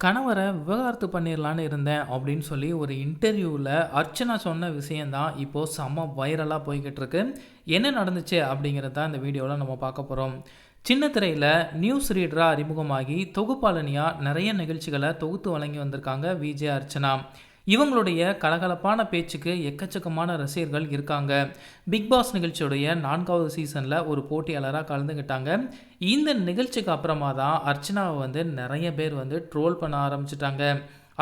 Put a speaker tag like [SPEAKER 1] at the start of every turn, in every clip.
[SPEAKER 1] கணவரை விவகாரத்து பண்ணிடலான்னு இருந்தேன் அப்படின்னு சொல்லி ஒரு இன்டர்வியூவில் அர்ச்சனா சொன்ன விஷயந்தான் இப்போது செம்ம வைரலாக போய்கிட்டு இருக்கு என்ன நடந்துச்சு அப்படிங்கிறத தான் இந்த வீடியோவில் நம்ம பார்க்க போகிறோம் சின்ன திரையில் நியூஸ் ரீடராக அறிமுகமாகி தொகுப்பாளனியாக நிறைய நிகழ்ச்சிகளை தொகுத்து வழங்கி வந்திருக்காங்க விஜே அர்ச்சனா. இவங்களுடைய கலகலப்பான பேச்சுக்கு எக்கச்சக்கமான ரசிகர்கள் இருக்காங்க. பிக் பாஸ் நிகழ்ச்சியுடைய நான்காவது சீசனில் ஒரு போட்டியாளராக கலந்துக்கிட்டாங்க இந்த நிகழ்ச்சிக்கு அப்புறமா தான் அர்ச்சனாவை வந்து நிறைய பேர் வந்து ட்ரோல் பண்ண ஆரம்பிச்சிட்டாங்க.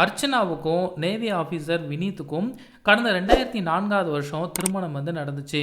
[SPEAKER 1] அர்ச்சனாவுக்கும் நேவி ஆஃபீஸர் வினீத்துக்கும் கடந்த ரெண்டாயிரத்தி நான்காவது வருஷம் திருமணம் வந்து நடந்துச்சு.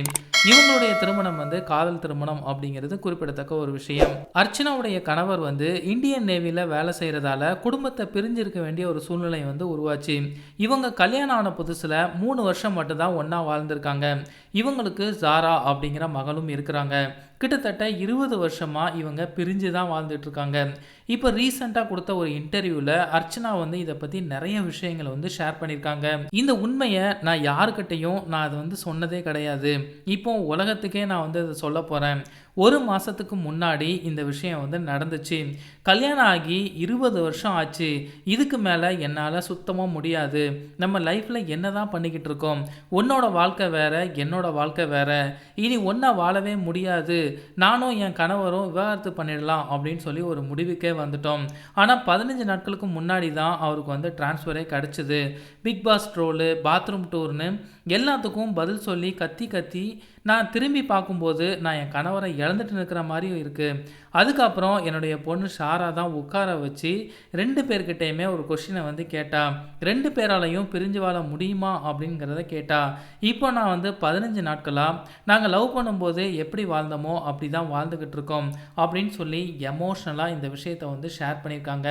[SPEAKER 1] இவங்களுடைய திருமணம் வந்து காதல் திருமணம் அப்படிங்கிறது குறிப்பிடத்தக்க ஒரு விஷயம். அர்ச்சனாவுடைய கணவர் வந்து இந்தியன் நேவியில் வேலை செய்கிறதால குடும்பத்தை பிரிஞ்சிருக்க வேண்டிய ஒரு சூழ்நிலை வந்து உருவாச்சு. இவங்க கல்யாணம் ஆன புதுசில் மூணு வருஷம் மட்டும்தான் ஒன்றா வாழ்ந்திருக்காங்க. இவங்களுக்கு ஜாரா அப்படிங்கிற மகளும் இருக்கிறாங்க. கிட்டத்தட்ட இருபது வருஷமாக இவங்க பிரிஞ்சு தான் வாழ்ந்துட்டுருக்காங்க. இப்போ ரீசெண்டாக கொடுத்த ஒரு இன்டர்வியூவில் அர்ச்சனா வந்து இதை பற்றி நிறைய விஷயங்களை வந்து ஷேர் பண்ணியிருக்காங்க. இந்த உண்மையை நான் யாருக்கிட்டையும் நான் அதை வந்து சொன்னதே கிடையாது. இப்போ உலகத்துக்கே நான் வந்து அதை சொல்ல போகிறேன் ஒரு மாதத்துக்கு முன்னாடி இந்த விஷயம் வந்து நடந்துச்சு. கல்யாணம் ஆகி இருபது வருஷம் ஆச்சு. இதுக்கு மேலே என்னால் சுத்தமாக முடியாது. நம்ம லைஃப்பில் என்ன தான் பண்ணிக்கிட்டு இருக்கோம்? உன்னோட வாழ்க்கை வேறு என்னோட வாழ்க்கை வேறு. இனி ஒன்றா வாழவே முடியாது. நானும் என் கணவரும் விவாகரத்து பண்ணிடலாம் அப்படின்னு சொல்லி ஒரு முடிவுக்கே வந்துட்டோம். ஆனால் பதினஞ்சு நாட்களுக்கு முன்னாடி தான் அவருக்கு வந்து டிரான்ஸ்ஃபரே கிடச்சிது. பிக் பாஸ் ட்ரோலு பாத்ரூம் டூர்னு எல்லாத்துக்கும் பதில் சொல்லி கத்தி கத்தி நான் திரும்பி பார்க்கும்போது நான் என் கணவரை இழந்துட்டு இருக்கிற மாதிரியும் இருக்குது அதுக்கப்புறம் என்னுடைய பொண்ணு ஷாரா தான் உட்கார வச்சு ரெண்டு பேர்கிட்டையுமே ஒரு கொஷினை வந்து கேட்டா. ரெண்டு பேராலையும் பிரிஞ்சு வாழ முடியுமா அப்படிங்கிறத கேட்டா. இப்போ நான் வந்து பதினஞ்சு நாட்களாக நாங்கள் லவ் பண்ணும்போது எப்படி வாழ்ந்தோமோ அப்படி தான் வாழ்ந்துக்கிட்டு இருக்கோம் அப்படின்னு சொல்லி எமோஷ்னலாக இந்த விஷயத்தை வந்து ஷேர் பண்ணியிருக்காங்க.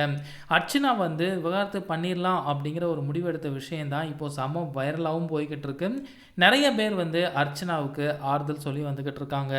[SPEAKER 1] அர்ச்சனா வந்து விவகாரத்து பண்ணிடலாம் அப்படிங்கிற ஒரு முடிவெடுத்த விஷயந்தான் இப்போது செம வைரலாகவும் போய்கிட்டு இருக்கு. நிறைய பேர் வந்து அர்ச்சனாவுக்கு ஆறுதல் சொல்லி வந்துக்கிட்டு இருக்காங்க.